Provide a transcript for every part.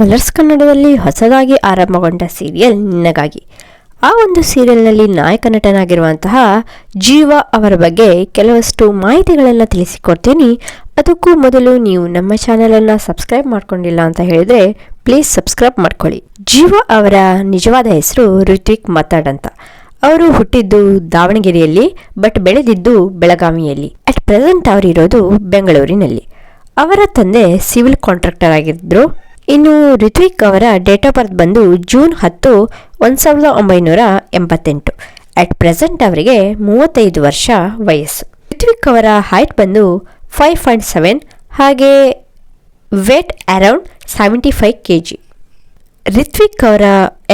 Colours ಕನ್ನಡದಲ್ಲಿ ಹೊಸದಾಗಿ ಆರಂಭಗೊಂಡ ಸೀರಿಯಲ್ ನಿನ್ನಗಾಗಿ ಆ ಒಂದು ಸೀರಿಯಲ್ನಲ್ಲಿ ನಾಯಕ ನಟನಾಗಿರುವಂತಹ ಜೀವ ಅವರ ಬಗ್ಗೆ ಕೆಲವಷ್ಟು ಮಾಹಿತಿಗಳನ್ನು ತಿಳಿಸಿಕೊಡ್ತೀನಿ. ಅದಕ್ಕೂ ಮೊದಲು ನೀವು ನಮ್ಮ ಚಾನಲನ್ನು ಸಬ್ಸ್ಕ್ರೈಬ್ ಮಾಡ್ಕೊಂಡಿಲ್ಲ ಅಂತ ಹೇಳಿದರೆ ಪ್ಲೀಸ್ ಸಬ್ಸ್ಕ್ರೈಬ್ ಮಾಡ್ಕೊಳ್ಳಿ. ಜೀವ ಅವರ ನಿಜವಾದ ಹೆಸರು ಋತ್ವಿಕ್ ಮತಾಡ್ ಅಂತ. ಅವರು ಹುಟ್ಟಿದ್ದು ದಾವಣಗೆರೆಯಲ್ಲಿ, ಬಟ್ ಬೆಳೆದಿದ್ದು ಬೆಳಗಾವಿಯಲ್ಲಿ. ಅಟ್ ಪ್ರೆಸೆಂಟ್ ಅವರಿರೋದು ಬೆಂಗಳೂರಿನಲ್ಲಿ. ಅವರ ತಂದೆ ಸಿವಿಲ್ ಕಾಂಟ್ರಾಕ್ಟರ್ ಆಗಿದ್ರು. ಇನ್ನು ರಿತ್ವಿಕ್ ಅವರ ಡೇಟ್ ಆಫ್ ಬರ್ತ್ ಬಂದು ಜೂನ್ ಹತ್ತು, ಒಂದು ಸಾವಿರದ ಒಂಬೈನೂರ ಎಂಬತ್ತೆಂಟು. ಅಟ್ ಪ್ರೆಸೆಂಟ್ ಅವರಿಗೆ ಮೂವತ್ತೈದು ವರ್ಷ ವಯಸ್ಸು. ರಿತ್ವಿಕ್ ಅವರ ಹೈಟ್ ಬಂದು ಫೈವ್ ಪಾಯಿಂಟ್ ಸೆವೆನ್ ಹಾಗೆ weight around seventy five K G Ritvik ಅವರ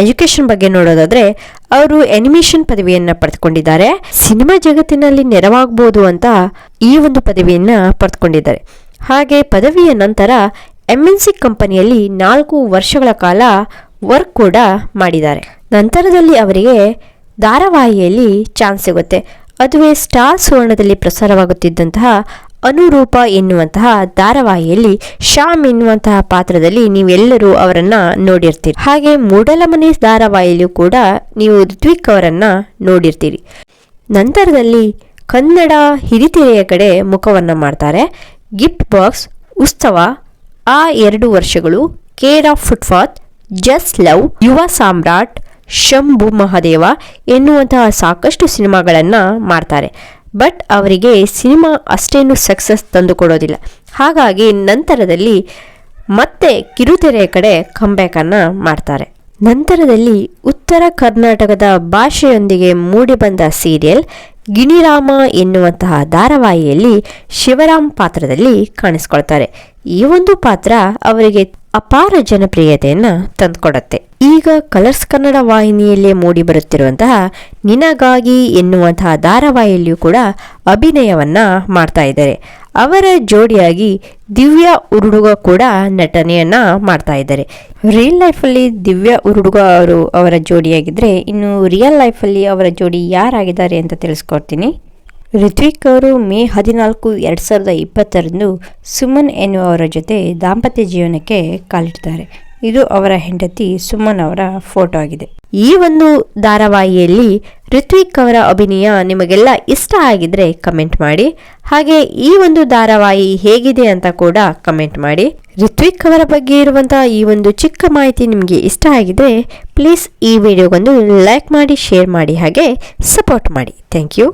ಎಜುಕೇಶನ್ ಬಗ್ಗೆ ನೋಡೋದಾದರೆ, ಅವರು ಅನಿಮೇಷನ್ ಪದವಿಯನ್ನು ಪಡೆದುಕೊಂಡಿದ್ದಾರೆ. ಸಿನಿಮಾ ಜಗತ್ತಿನಲ್ಲಿ ನೆರವಾಗಬಹುದು ಅಂತ ಈ ಒಂದು ಪದವಿಯನ್ನು ಪಡೆದುಕೊಂಡಿದ್ದಾರೆ. ಹಾಗೆ ಪದವಿಯ ನಂತರ ಎಂ ಎನ್ ಸಿ ಕಂಪನಿಯಲ್ಲಿ ನಾಲ್ಕು ವರ್ಷಗಳ ಕಾಲ ವರ್ಕ್ ಕೂಡ ಮಾಡಿದ್ದಾರೆ. ನಂತರದಲ್ಲಿ ಅವರಿಗೆ ಧಾರಾವಾಹಿಯಲ್ಲಿ ಚಾನ್ಸ್ ಸಿಗುತ್ತೆ. ಅದುವೇ ಸ್ಟಾರ್ ಸುವರ್ಣದಲ್ಲಿ ಪ್ರಸಾರವಾಗುತ್ತಿದ್ದಂತಹ ಅನುರೂಪ ಎನ್ನುವಂತಹ ಧಾರಾವಾಹಿಯಲ್ಲಿ ಶ್ಯಾಮ್ ಎನ್ನುವಂತಹ ಪಾತ್ರದಲ್ಲಿ ನೀವೆಲ್ಲರೂ ಅವರನ್ನ ನೋಡಿರ್ತೀರಿ. ಹಾಗೆ ಮೂಡಲಮನೆ ಧಾರಾವಾಹಿಯಲ್ಲೂ ಕೂಡ ನೀವು ಋತ್ವಿಕ್ ಅವರನ್ನ ನೋಡಿರ್ತೀರಿ. ನಂತರದಲ್ಲಿ ಕನ್ನಡ ಹಿರಿತೆರೆಯ ಕಡೆ ಮುಖವನ್ನು ಮಾಡ್ತಾರೆ. ಗಿಫ್ಟ್ ಬಾಕ್ಸ್ ಉತ್ಸವ ಆ ಎರಡು ವರ್ಷಗಳು care of footpath just love, Yuva Samrat, Shambhu Mahadeva ಎನ್ನುವಂತಹ ಸಾಕಷ್ಟು ಸಿನಿಮಾಗಳನ್ನು ಮಾಡ್ತಾರೆ. ಬಟ್ ಅವರಿಗೆ ಸಿನಿಮಾ ಅಷ್ಟೇನು ಸಕ್ಸಸ್ ತಂದುಕೊಡೋದಿಲ್ಲ. ಹಾಗಾಗಿ ನಂತರದಲ್ಲಿ ಮತ್ತೆ ಕಿರುತೆರೆಯ ಕಡೆ ಕಂಬ್ಯಾಕನ್ನು ಮಾಡ್ತಾರೆ. ನಂತರದಲ್ಲಿ ಉತ್ತರ ಕರ್ನಾಟಕದ ಭಾಷೆಯೊಂದಿಗೆ ಮೂಡಿಬಂದ ಸೀರಿಯಲ್ ಗಿಣಿರಾಮ ಎನ್ನುವಂತಹ ಧಾರಾವಾಹಿಯಲ್ಲಿ ಶಿವರಾಮ್ ಪಾತ್ರದಲ್ಲಿ ಕಾಣಿಸ್ಕೊಳ್ತಾರೆ. ಈ ಒಂದು ಪಾತ್ರ ಅವರಿಗೆ ಅಪಾರ ಜನಪ್ರಿಯತೆಯನ್ನು ತಂದುಕೊಡುತ್ತೆ. ಈಗ ಕಲರ್ಸ್ ಕನ್ನಡ ವಾಹಿನಿಯಲ್ಲೇ ಮೂಡಿ ಬರುತ್ತಿರುವಂತಹ ನಿನಗಾಗಿ ಎನ್ನುವಂತಹ ಧಾರಾವಾಹಿಯಲ್ಲಿಯೂ ಕೂಡ ಅಭಿನಯವನ್ನ ಮಾಡ್ತಾ ಇದ್ದಾರೆ. ಅವರ ಜೋಡಿಯಾಗಿ ದಿವ್ಯಾ ಉರುಡುಗ ಕೂಡ ನಟನೆಯನ್ನ ಮಾಡ್ತಾ ಇದ್ದಾರೆ. ರಿಯಲ್ ಲೈಫಲ್ಲಿ ದಿವ್ಯಾ ಉರುಡುಗ ಅವರು ಅವರ ಜೋಡಿಯಾಗಿದ್ದರೆ ಇನ್ನು ರಿಯಲ್ ಲೈಫಲ್ಲಿ ಅವರ ಜೋಡಿ ಯಾರಾಗಿದ್ದಾರೆ ಅಂತ ತಿಳಿಸ್ಕೊಡ್ತೀನಿ. ಋತ್ವಿಕ್ ಅವರು ಮೇ ಹದಿನಾಲ್ಕು ಎರಡು ಸಾವಿರದ ಇಪ್ಪತ್ತರಂದು ಸುಮನ್ ಎನ್ನುವವರ ಜೊತೆ ದಾಂಪತ್ಯ ಜೀವನಕ್ಕೆ ಕಾಲಿಡ್ತಾರೆ ಇದು ಅವರ ಹೆಂಡತಿ ಸುಮನ್ ಅವರ ಫೋಟೋ ಆಗಿದೆ. ಈ ಒಂದು ಧಾರಾವಾಹಿಯಲ್ಲಿ ಋತ್ವಿಕ್ ಅವರ ಅಭಿನಯ ನಿಮಗೆಲ್ಲ ಇಷ್ಟ ಆಗಿದ್ರೆ ಕಮೆಂಟ್ ಮಾಡಿ. ಹಾಗೆ ಈ ಒಂದು ಧಾರಾವಾಹಿ ಹೇಗಿದೆ ಅಂತ ಕೂಡ ಕಮೆಂಟ್ ಮಾಡಿ. ಋತ್ವಿಕ್ ಅವರ ಬಗ್ಗೆ ಇರುವಂತಹ ಈ ಒಂದು ಚಿಕ್ಕ ಮಾಹಿತಿ ನಿಮಗೆ ಇಷ್ಟ ಆಗಿದ್ರೆ ಪ್ಲೀಸ್ ಈ ವಿಡಿಯೋಗೊಂದು ಲೈಕ್ ಮಾಡಿ ಶೇರ್ ಮಾಡಿ, ಹಾಗೆ ಸಪೋರ್ಟ್ ಮಾಡಿ. Thank you